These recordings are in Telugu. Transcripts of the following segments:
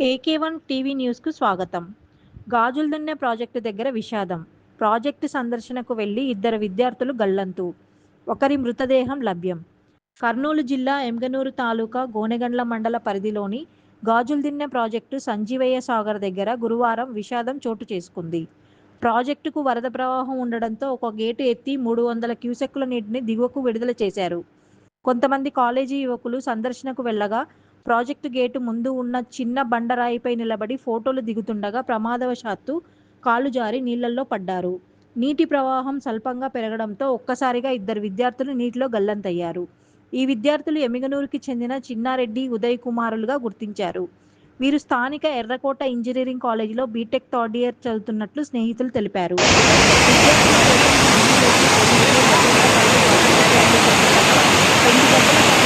ఏకే వన్ టీవీ న్యూస్కు స్వాగతం. గాజులదిన్నె ప్రాజెక్టు దగ్గర విషాదం. ప్రాజెక్టు సందర్శనకు వెళ్ళి ఇద్దరు విద్యార్థులు గల్లంతు. ఒకరి మృతదేహం లభ్యం. కర్నూలు జిల్లా ఎంగనూరు తాలూకా గోనెగండ్ల మండల పరిధిలోని గాజులదిన్నె ప్రాజెక్టు సంజీవయ్య సాగర్ దగ్గర గురువారం విషాదం చోటు చేసుకుంది. ప్రాజెక్టుకు వరద ప్రవాహం ఉండడంతో ఒక గేటు ఎత్తి మూడు వందల క్యూసెక్కుల నీటిని దిగువకు విడుదల చేశారు. కొంతమంది కాలేజీ యువకులు సందర్శనకు వెళ్ళగా ప్రాజెక్టు గేటు ముందు ఉన్న చిన్న బండరాయిపై నిలబడి ఫోటోలు దిగుతుండగా ప్రమాదవశాత్తు కాలు జారి నీళ్ళలో పడ్డారు. నీటి ప్రవాహం స్వల్పంగా పెరగడంతో ఒక్కసారిగా ఇద్దరు విద్యార్థులు నీటిలో గల్లంతయ్యారు. ఈ విద్యార్థులు ఎమిగనూరుకి చెందిన చిన్నారెడ్డి ఉదయ్ కుమారులుగా గుర్తించారు. వీరు స్థానిక ఎర్రకోట ఇంజనీరింగ్ కాలేజీలో బీటెక్ థర్డ్ ఇయర్ చదువుతున్నట్లు స్నేహితులు తెలిపారు. బాలిక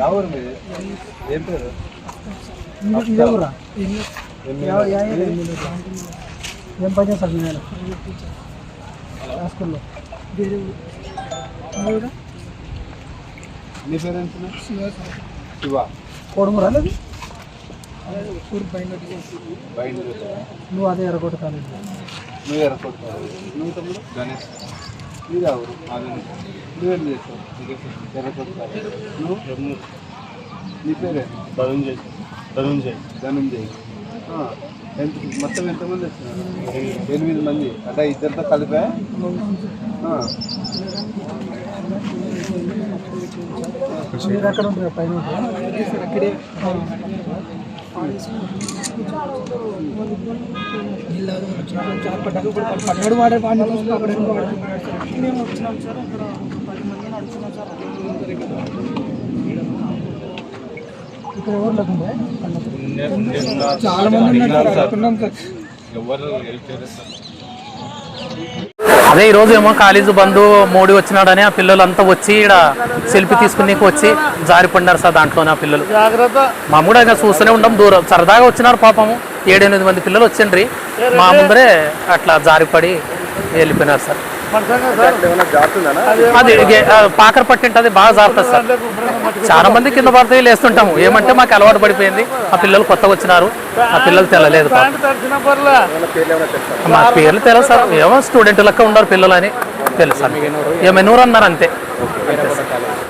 ఎవరు మీది ఏం పేరు ఏం పని చేస్తారు నేను హాస్టల్లో నీ పేరెంట్స్ శివ కోడుమూరా లేదు నువ్వు అదే ఎరగొట్ట కాలేజ్ నువ్వు ఎరకొట్టావు నువ్వు తమ్ముడు గణేష్ మీరు ఎవరు? నువ్వేం నువ్వు? నీ పేరే? ధనుంజయ్. ధనుంజయ్. ధనుంజయ్. ఎంత మొత్తం ఎంతమంది వచ్చినారు? ఎనిమిది. మంది. అంటే ఇద్దరితో కలిపా. మీరు ఉంటారు? పైన పన్నెండు వాడే పాడి మేము వచ్చినాం సార్ అక్కడ పది మంది నడుచున్నాం సార్ ఇక్కడ ఎవరు లేకుండా చాలా మంది ఉన్నారు. Sir sir. అదే ఈ రోజు ఏమో కాలేజీ బంధు మోడీ వచ్చినాడని ఆ పిల్లలంతా వచ్చి ఇక్కడ సెల్ఫీ తీసుకునేకి వచ్చి జారిపడినారు సార్ దాంట్లోనే ఆ పిల్లలు. జాగ్రత్త. మా కూడా ఇంకా చూస్తూనే ఉంటాం దూరం. సరదాగా వచ్చినారు పాపము. ఏడెనిమిది మంది పిల్లలు వచ్చిండ్రి. మా ముందరే అట్లా జారిపడి వెళ్ళిపోయినారు సార్. అది పాకర పట్టింటది బాగా జారుతుంది సార్. చాలా మంది కింద పడితే లేస్తుంటాము. ఏమంటే మాకు అలవాటు పడిపోయింది. ఆ పిల్లలు కొత్తగా వచ్చినారు. ఆ పిల్లలు తెలలేదు మా పేర్లు తెలుసు సార్. ఏమో స్టూడెంట్ లెక్క ఉన్నారు పిల్లలు అని. తెలుసు సార్. ఏమైనా అన్నారు అంతే.